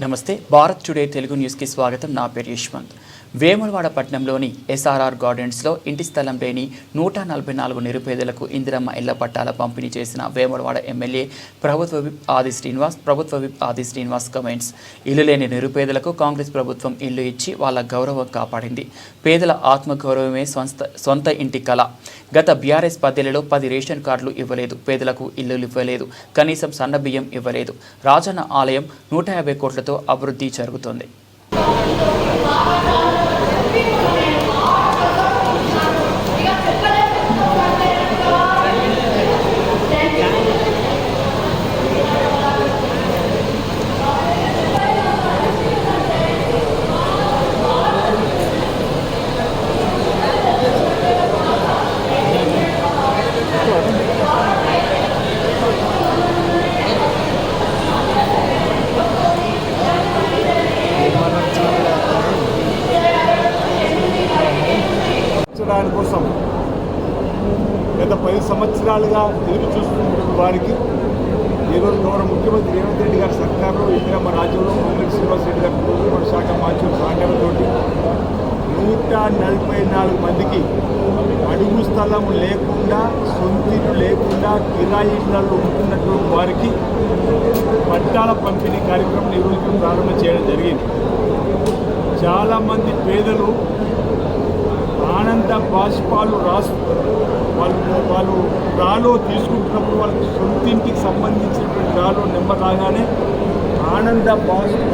నమస్తే భారత్ టుడే తెలుగు న్యూస్కి స్వాగతం. నా పేరు యశ్వంత్. వేములవాడ పట్టణంలోని ఎస్ఆర్ఆర్ గార్డెన్స్లో ఇంటి స్థలం లేని నూట నలభై నాలుగు నిరుపేదలకు ఇందిరమ్మ ఇళ్ళ పట్టాల పంపిణీ చేసిన వేములవాడ ఎమ్మెల్యే ప్రభుత్వ విప్ ఆది శ్రీనివాస్ ప్రభుత్వ విప్ ఆది శ్రీనివాస్ కమెంట్స్. ఇల్లు లేని నిరుపేదలకు కాంగ్రెస్ ప్రభుత్వం ఇల్లు ఇచ్చి వాళ్ళ గౌరవం కాపాడింది. పేదల ఆత్మగౌరవమే సొంత సొంత ఇంటి కళ. గత బీఆర్ఎస్ పద్దెలలో పది రేషన్ కార్డులు ఇవ్వలేదు. పేదలకు ఇల్లులు ఇవ్వలేదు. కనీసం సన్న బియ్యం ఇవ్వలేదు. రాజన్న ఆలయం నూట యాభై కోట్లతో అభివృద్ధి జరుగుతోంది. తీర్చడానికి కోసం గత పది సంవత్సరాలుగా ఎదురు చూస్తున్న వారికి ఈరోజు గౌరవ ముఖ్యమంత్రి రేవంత్ రెడ్డి గారి సర్కారులో ఇందిరమ్మ రాజ్యంలో ముఖ్యమంత్రి శ్రీనివాస్ రెడ్డి గారి ప్రభుత్వ శాఖ మంత్రుల సహకారంతో నూట నలభై నాలుగు మందికి అడుగు స్థలం లేకుండా సొంతిల్లు లేకుండా కిరాయి ఇళ్ళలో ఉంటున్నటువంటి వారికి పట్టాల పంపిణీ కార్యక్రమం ఈరోజు ప్రారంభం చేయడం జరిగింది. చాలామంది పేదలు ఆనంద బాష్పాలు రాసు వాళ్ళు వాళ్ళు రాలో తీసుకుంటున్నప్పుడు వాళ్ళకి సొంతింటికి సంబంధించినటువంటి రాలో నెంబర్ రాగానే ఆనంద బాష్ప